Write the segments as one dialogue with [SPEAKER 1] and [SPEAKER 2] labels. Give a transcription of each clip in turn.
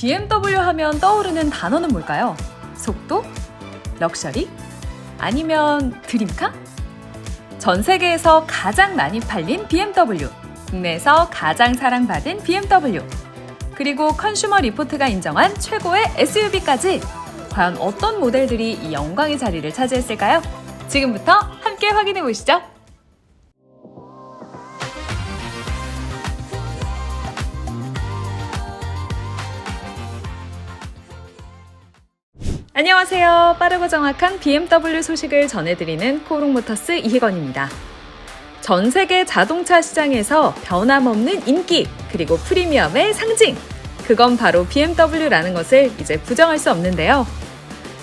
[SPEAKER 1] BMW 하면 떠오르는 단어는 뭘까요? 속도? 럭셔리? 아니면 드림카? 전 세계에서 가장 많이 팔린 BMW, 국내에서 가장 사랑받은 BMW, 그리고 컨슈머 리포트가 인정한 최고의 SUV까지 과연 어떤 모델들이 이 영광의 자리를 차지했을까요? 지금부터 함께 확인해 보시죠. 안녕하세요. 빠르고 정확한 BMW 소식을 전해드리는 코롱모터스 이희건입니다. 전 세계 자동차 시장에서 변함없는 인기, 그리고 프리미엄의 상징. 그건 바로 BMW라는 것을 이제 부정할 수 없는데요.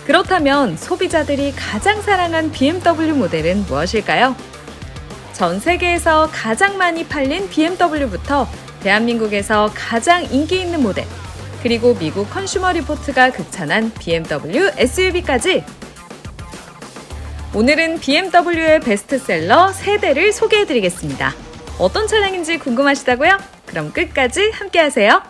[SPEAKER 1] 그렇다면 소비자들이 가장 사랑한 BMW 모델은 무엇일까요? 전 세계에서 가장 많이 팔린 BMW부터 대한민국에서 가장 인기 있는 모델, 그리고 미국 컨슈머 리포트가 극찬한 BMW SUV까지 오늘은 BMW의 베스트셀러 3대를 소개해 드리겠습니다. 어떤 차량인지 궁금하시다고요? 그럼 끝까지 함께 하세요.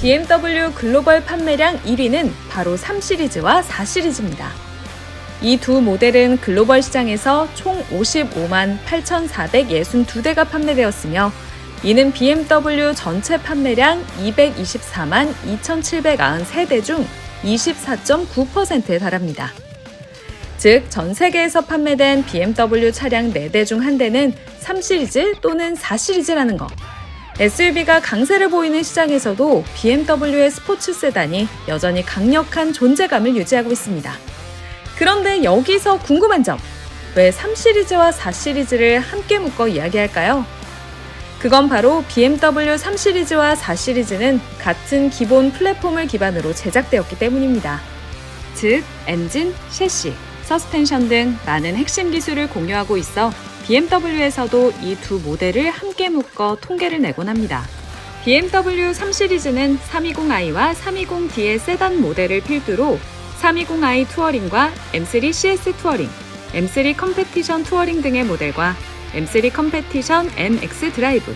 [SPEAKER 1] BMW 글로벌 판매량 1위는 바로 3시리즈와 4시리즈입니다. 이 두 모델은 글로벌 시장에서 총 55만 8,462대가 판매되었으며 이는 BMW 전체 판매량 224만 2,793대 중 24.9%에 달합니다. 즉, 전 세계에서 판매된 BMW 차량 4대 중 한 대는 3시리즈 또는 4시리즈라는 것. SUV가 강세를 보이는 시장에서도 BMW의 스포츠 세단이 여전히 강력한 존재감을 유지하고 있습니다. 그런데 여기서 궁금한 점. 왜 3시리즈와 4시리즈를 함께 묶어 이야기할까요? 그건 바로 BMW 3 시리즈와 4 시리즈는 같은 기본 플랫폼을 기반으로 제작되었기 때문입니다. 즉, 엔진, 셰시, 서스펜션 등 많은 핵심 기술을 공유하고 있어 BMW에서도 이 두 모델을 함께 묶어 통계를 내곤 합니다. BMW 3 시리즈는 320i와 320d의 세단 모델을 필두로 320i 투어링과 M3 CS 투어링, M3 컴페티션 투어링 등의 모델과 M3 컴페티션 MX 드라이브,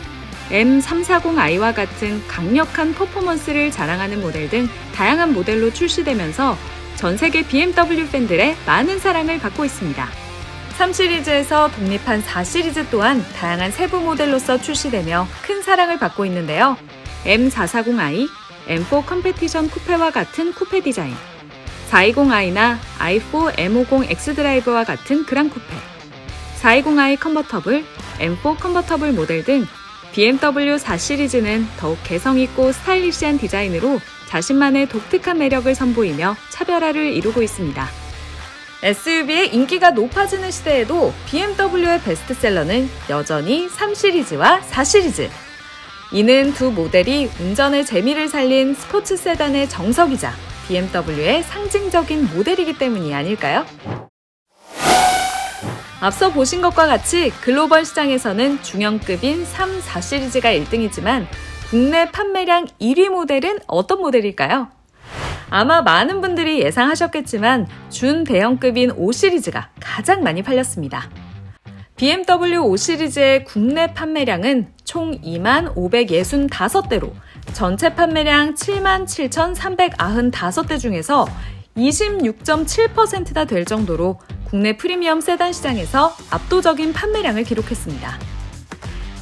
[SPEAKER 1] M340i와 같은 강력한 퍼포먼스를 자랑하는 모델 등 다양한 모델로 출시되면서 전 세계 BMW 팬들의 많은 사랑을 받고 있습니다. 3시리즈에서 독립한 4시리즈 또한 다양한 세부 모델로서 출시되며 큰 사랑을 받고 있는데요. M440i, M4 컴페티션 쿠페와 같은 쿠페 디자인, 420i나 i4 M50 X 드라이브와 같은 그랑 쿠페, 420i 컨버터블, M4 컨버터블 모델 등 BMW 4 시리즈는 더욱 개성있고 스타일리시한 디자인으로 자신만의 독특한 매력을 선보이며 차별화를 이루고 있습니다. SUV의 인기가 높아지는 시대에도 BMW의 베스트셀러는 여전히 3시리즈와 4시리즈. 이는 두 모델이 운전의 재미를 살린 스포츠 세단의 정석이자 BMW의 상징적인 모델이기 때문이 아닐까요? 앞서 보신 것과 같이 글로벌 시장에서는 중형급인 3, 4 시리즈가 1등이지만 국내 판매량 1위 모델은 어떤 모델일까요? 아마 많은 분들이 예상하셨겠지만 준대형급인 5 시리즈가 가장 많이 팔렸습니다. BMW 5 시리즈의 국내 판매량은 총 2만 565대로 전체 판매량 7만 7,395대 중에서 26.7%나 될 정도로 국내 프리미엄 세단 시장에서 압도적인 판매량을 기록했습니다.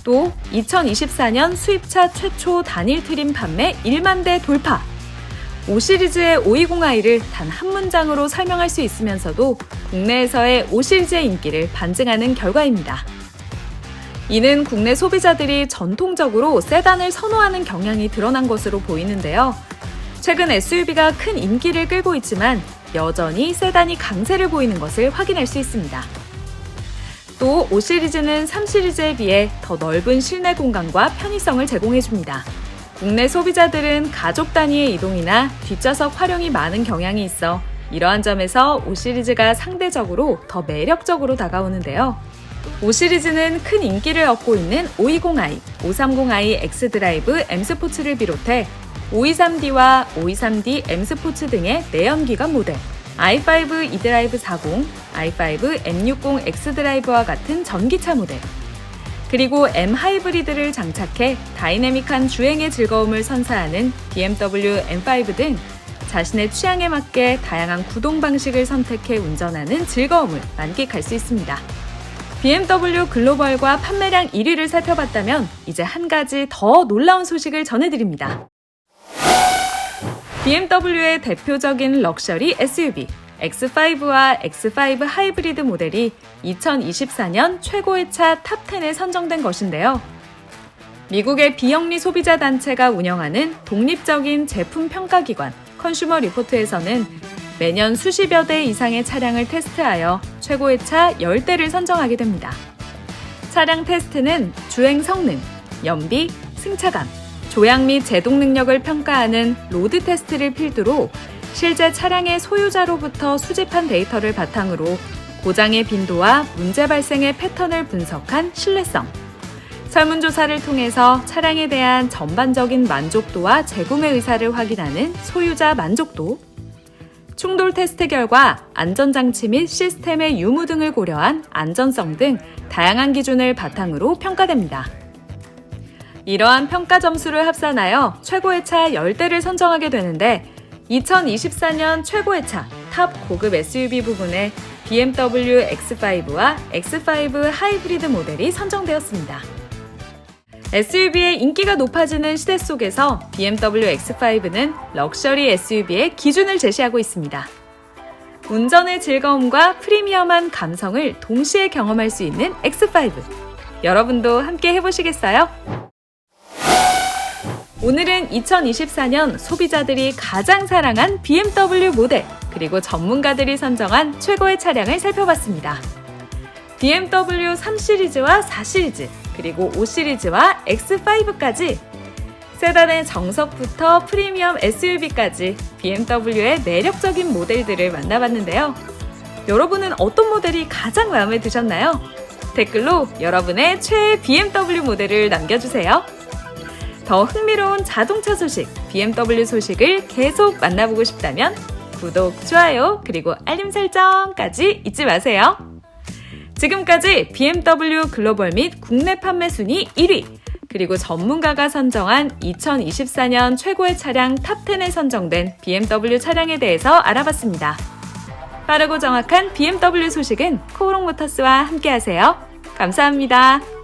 [SPEAKER 1] 또 2024년 수입차 최초 단일 트림 판매 1만 대 돌파. 5시리즈의 520i를 단 한 문장으로 설명할 수 있으면서도 국내에서의 5시리즈의 인기를 반증하는 결과입니다. 이는 국내 소비자들이 전통적으로 세단을 선호하는 경향이 드러난 것으로 보이는데요. 최근 SUV가 큰 인기를 끌고 있지만 여전히 세단이 강세를 보이는 것을 확인할 수 있습니다. 또 5시리즈는 3시리즈에 비해 더 넓은 실내 공간과 편의성을 제공해줍니다. 국내 소비자들은 가족 단위의 이동이나 뒷좌석 활용이 많은 경향이 있어 이러한 점에서 5시리즈가 상대적으로 더 매력적으로 다가오는데요. 5시리즈는 큰 인기를 얻고 있는 520i, 530i X드라이브 M스포츠를 비롯해 523D와 523D M스포츠 등의 내연기관 모델, i5 e드라이브 40, i5 M60 X드라이브와 같은 전기차 모델, 그리고 M 하이브리드를 장착해 다이내믹한 주행의 즐거움을 선사하는 BMW M5 등 자신의 취향에 맞게 다양한 구동 방식을 선택해 운전하는 즐거움을 만끽할 수 있습니다. BMW 글로벌과 판매량 1위를 살펴봤다면 이제 한 가지 더 놀라운 소식을 전해드립니다. BMW의 대표적인 럭셔리 SUV X5와 X5 하이브리드 모델이 2024년 최고의 차 탑10에 선정된 것인데요. 미국의 비영리 소비자 단체가 운영하는 독립적인 제품 평가 기관 컨슈머 리포트에서는 매년 수십여 대 이상의 차량을 테스트하여 최고의 차 10대를 선정하게 됩니다. 차량 테스트는 주행 성능, 연비, 승차감, 조향 및 제동 능력을 평가하는 로드 테스트를 필두로 실제 차량의 소유자로부터 수집한 데이터를 바탕으로 고장의 빈도와 문제 발생의 패턴을 분석한 신뢰성, 설문조사를 통해서 차량에 대한 전반적인 만족도와 재구매 의사를 확인하는 소유자 만족도, 충돌 테스트 결과 안전장치 및 시스템의 유무 등을 고려한 안전성 등 다양한 기준을 바탕으로 평가됩니다. 이러한 평가 점수를 합산하여 최고의 차 10대를 선정하게 되는데 2024년 최고의 차 탑 고급 SUV 부분에 BMW X5와 X5 하이브리드 모델이 선정되었습니다. SUV의 인기가 높아지는 시대 속에서 BMW X5는 럭셔리 SUV의 기준을 제시하고 있습니다. 운전의 즐거움과 프리미엄한 감성을 동시에 경험할 수 있는 X5. 여러분도 함께 해보시겠어요? 오늘은 2024년 소비자들이 가장 사랑한 BMW 모델, 그리고 전문가들이 선정한 최고의 차량을 살펴봤습니다. BMW 3 시리즈와 4 시리즈, 그리고 5 시리즈와 X5까지 세단의 정석부터 프리미엄 SUV까지 BMW의 매력적인 모델들을 만나봤는데요. 여러분은 어떤 모델이 가장 마음에 드셨나요? 댓글로 여러분의 최애 BMW 모델을 남겨주세요. 더 흥미로운 자동차 소식, BMW 소식을 계속 만나보고 싶다면 구독, 좋아요, 그리고 알림 설정까지 잊지 마세요. 지금까지 BMW 글로벌 및 국내 판매 순위 1위, 그리고 전문가가 선정한 2024년 최고의 차량 탑10에 선정된 BMW 차량에 대해서 알아봤습니다. 빠르고 정확한 BMW 소식은 코오롱 모터스와 함께하세요. 감사합니다.